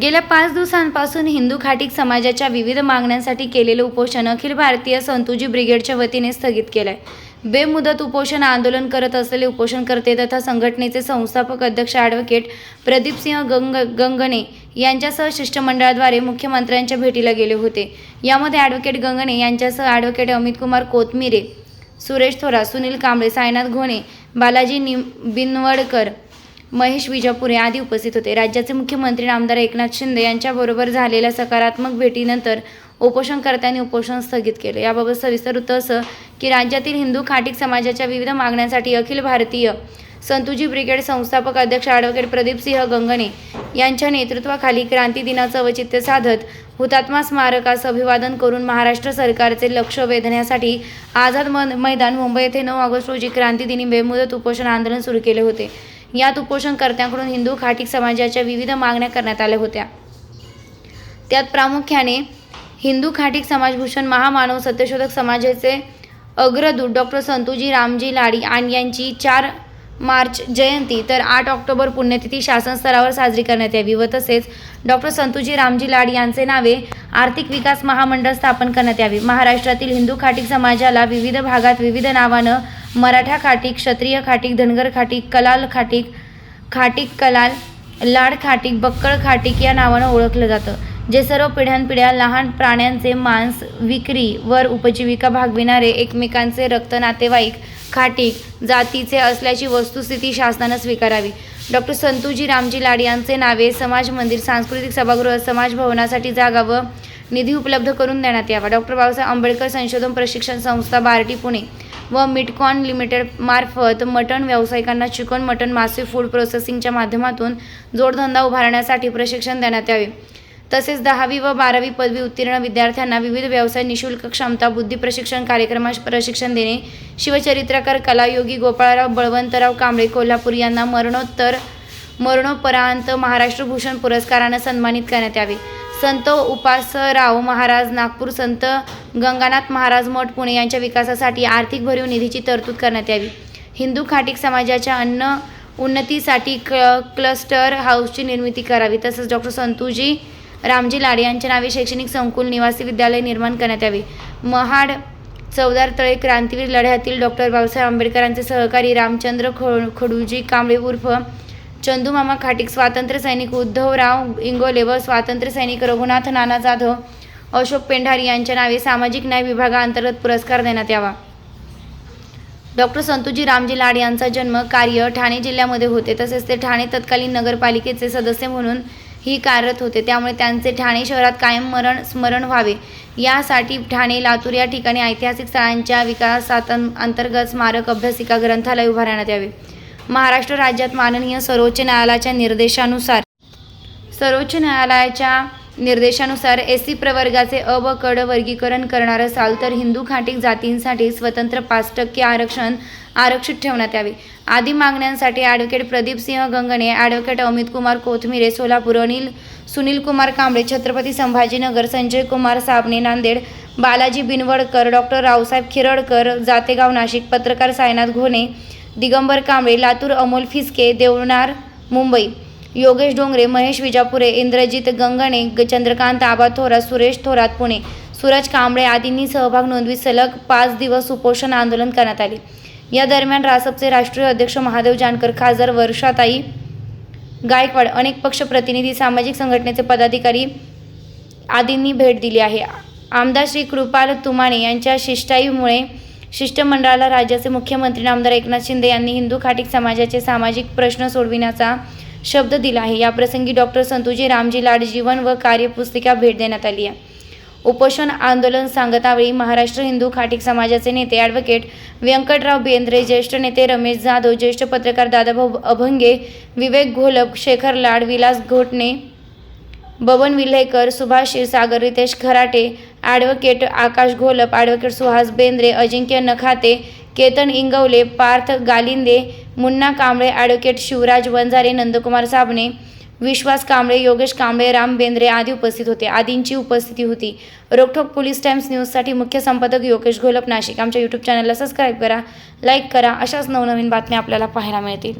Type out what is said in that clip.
गेल्या पाच दिवसांपासून हिंदू खाटिक समाजाच्या विविध मागण्यांसाठी केलेले उपोषण अखिल भारतीय संतुजी ब्रिगेडच्या वतीने स्थगित केलं आहे बेमुदत उपोषण आंदोलन करत असलेले उपोषणकर्ते तथा संघटनेचे संस्थापक अध्यक्ष ॲडव्होकेट प्रदीपसिंह गंग गंगणे यांच्यासह शिष्टमंडळाद्वारे मुख्यमंत्र्यांच्या भेटीला गेले होते. यामध्ये ॲडव्होकेट गंगणे यांच्यासह ॲडव्होकेट अमित कुमार कोतमिरे सुरेश थोरा सुनील कांबळे साईनाथ घोणे बालाजी निम बिनवडकर महेश विजापुरे आदी उपस्थित होते. राज्याचे मुख्यमंत्री आमदार एकनाथ शिंदे यांच्याबरोबर झालेल्या सकारात्मक भेटीनंतर उपोषणकर्त्यांनी उपोषण स्थगित केले. याबाबत सविस्तर वृत्त असं की राज्यातील हिंदू खाटिक समाजाच्या विविध मागण्यांसाठी अखिल भारतीय संतुजी ब्रिगेड संस्थापक अध्यक्ष ॲडव्होकेट प्रदीपसिंह गंगणे यांच्या नेतृत्वाखाली क्रांती दिनाचं औचित्य साधत हुतात्मा स्मारकास अभिवादन करून महाराष्ट्र सरकारचे लक्ष वेधण्यासाठी आझाद मैदान मुंबई येथे नऊ ऑगस्ट रोजी क्रांतीदिनी बेमुदत उपोषण आंदोलन सुरू केले होते. यात उपोषणकर्त्यांकडून हिंदू खाटीक समाजाच्या विविध मागण्या करण्यात आल्या होत्या. त्यात प्रामुख्याने हिंदू खाटीक समाजभूषण महामानव सत्यशोधक समाजाचे अग्रदूत डॉक्टर संतुजी रामजी लाडी आणि यांची चार मार्च जयंती तर आठ ऑक्टोबर पुण्यतिथी शासन स्तरावर साजरी करण्यात यावी व तसेच डॉक्टर संतुजी रामजी लाड यांचे नावे आर्थिक विकास महामंडळ स्थापन करण्यात यावे. महाराष्ट्रातील हिंदू खाटीक समाजाला विविध भागात विविध नावानं मराठा खाटीक क्षत्रिय खाटीक धनगर खाटीक कलाल खाटीक खाटीक कलाल लाड खाटीक बक्कळ खाटीक या नावानं ओळखलं जातं. जे सर्व पिढ्यानपिढ्या लहान प्राण्यांचे मांस विक्री वर उपजीविका भागविणारे एकमेकांचे रक्त नातेवाईक खाटीक जातीचे असल्याची वस्तुस्थिती शासनानं स्वीकारावी. डॉक्टर संतूजी रामजी लाड यांचे नावे समाज मंदिर सांस्कृतिक सभागृह समाज भवनासाठी जागा व निधी उपलब्ध करून देण्यात यावा. डॉक्टर बाबासाहेब आंबेडकर संशोधन प्रशिक्षण संस्था बार्टी पुणे. व मिटकॉन लिमिटेड मार्फत मटण व्यावसायिकांना चिकन मटण मासे फूड प्रोसेसिंगच्या माध्यमातून जोडधंदा उभारण्यासाठी प्रशिक्षण देण्यात यावे. तसेच दहावी व बारावी पदवी उत्तीर्ण विद्यार्थ्यांना विविध व्यवसाय निशुल्क क्षमता बुद्धी प्रशिक्षण कार्यक्रमास प्रशिक्षण देणे. शिवचरित्रकार कलायोगी गोपाळराव बळवंतराव कांबळे कोल्हापूर यांना मरणोत्तर मरणोपरांत महाराष्ट्र भूषण पुरस्कारानं सन्मानित करण्यात यावे. संत उपासराव महाराज नागपूर संत गंगानाथ महाराज मठ पुणे यांच्या विकासासाठी आर्थिक भरीव निधीची तरतूद करण्यात यावी. हिंदू खाटिक समाजाच्या अन्न उन्नतीसाठी क्ल क्लस्टर हाऊसची निर्मिती करावी. तसंच डॉक्टर संतूजी रामजी लाडे यांच्या नावे शैक्षणिक संकुल निवासी विद्यालय निर्माण करण्यात यावे. महाड चौदार तळे क्रांतीवीर लढ्यातील डॉक्टर बाबासाहेब आंबेडकरांचे सहकारी रामचंद्र खो खडूजी कांबळे उर्फ चंदूमामा खाटीक स्वातंत्र्य सैनिक उद्धवराव इंगोले व स्वातंत्र्य सैनिक रघुनाथ नाना जाधव अशोक पेंढारी यांच्या नावे सामाजिक न्याय विभागाअंतर्गत पुरस्कार देण्यात यावा. डॉक्टर संतुजी रामजी लाड यांचा जन्म कार्य ठाणे जिल्ह्यामध्ये होते. तसेच ते ठाणे तत्कालीन नगरपालिकेचे सदस्य म्हणून ही कार्यरत होते. त्यामुळे त्यांचे ठाणे शहरात कायम मरण स्मरण व्हावे. यासाठी ठाणे लातूर या ठिकाणी ऐतिहासिक स्थळांच्या विकासात अंतर्गत स्मारक अभ्यासिका ग्रंथालय उभारण्यात यावे. महाराष्ट्र राज्यात माननीय सर्वोच्च न्यायालयाच्या निर्देशानुसार सर्वोच्च न्यायालयाच्या निर्देशानुसार एस सी प्रवर्गाचे अ व कड वर्गीकरण करणार असाल तर हिंदू खाटिक जातींसाठी स्वतंत्र पाच टक्के आरक्षण आरक्षित ठेवण्यात यावे. आदी मागण्यांसाठी advocate Pradeepsinh Gangane advocate Amit Kumar Kothmire Solapur Anil Sunil Kumar Kamble Chhatrapati Sambhajinagar Sanjay Kumar Sabne Nanded Balaji Binwadkar doctor Raosaheb Khirdkar Jategaon Nashik पत्रकार सायनाथ घोणे दिगंबर कांबळे लातूर अमोल फिसके देवणार मुंबई योगेश डोंगरे महेश विजापुरे इंद्रजित गंगणे ग- चंद्रकांत आबा थोरात सुरेश थोरात पुणे. सूरज कांबळे आदींनी सहभाग नोंदवीत सलग पाच दिवस उपोषण आंदोलन करण्यात आले. या दरम्यान रासपचे राष्ट्रीय अध्यक्ष महादेव जानकर खासदार वर्षाताई गायकवाड अनेक पक्ष प्रतिनिधी सामाजिक संघटनेचे पदाधिकारी आदींनी भेट दिली आहे. आमदार श्री कृपाल तुमाणे यांच्या शिष्टाईमुळे शिष्टमंडळाला राज्याचे मुख्यमंत्री आमदार एकनाथ शिंदे यांनी हिंदू खाटीक समाजाचे सामाजिक प्रश्न सोडविण्याचा शब्द दिला आहे. याप्रसंगी डॉक्टर संतुजी रामजी लाड जीवन व कार्यपुस्तिका भेट देण्यात आली आहे. उपोषण आंदोलन सांगतावेळी महाराष्ट्र हिंदू खाटीक समाजाचे नेते ॲडव्होकेट व्यंकटराव बेंद्रे ज्येष्ठ नेते रमेश जाधव ज्येष्ठ पत्रकार Dadabhau Abhange Vivek Gholap Shekhar Lad Vilas Ghotne Baban Vilhekar Subhash Kshirsagar Ritesh Kharate advocate Akash Gholap advocate Suhas Bendre Ajinkya Nakhate Ketan Ingawale Parth Galinde Munna Kamble advocate Shivraj Vanjare Nandkumar Sabne Vishwas Kamble Yogesh Kamble Ram Bendre आदी उपस्थित होते. आदींची उपस्थिती होती. रोकठोक police times न्यूजसाठी मुख्य संपादक योगेश घोलप नाशिक. आमच्या यूट्यूब चॅनलला सबस्क्राईब करा लाईक करा. अशाच नवनवीन बातम्या आपल्याला पाहायला मिळतील.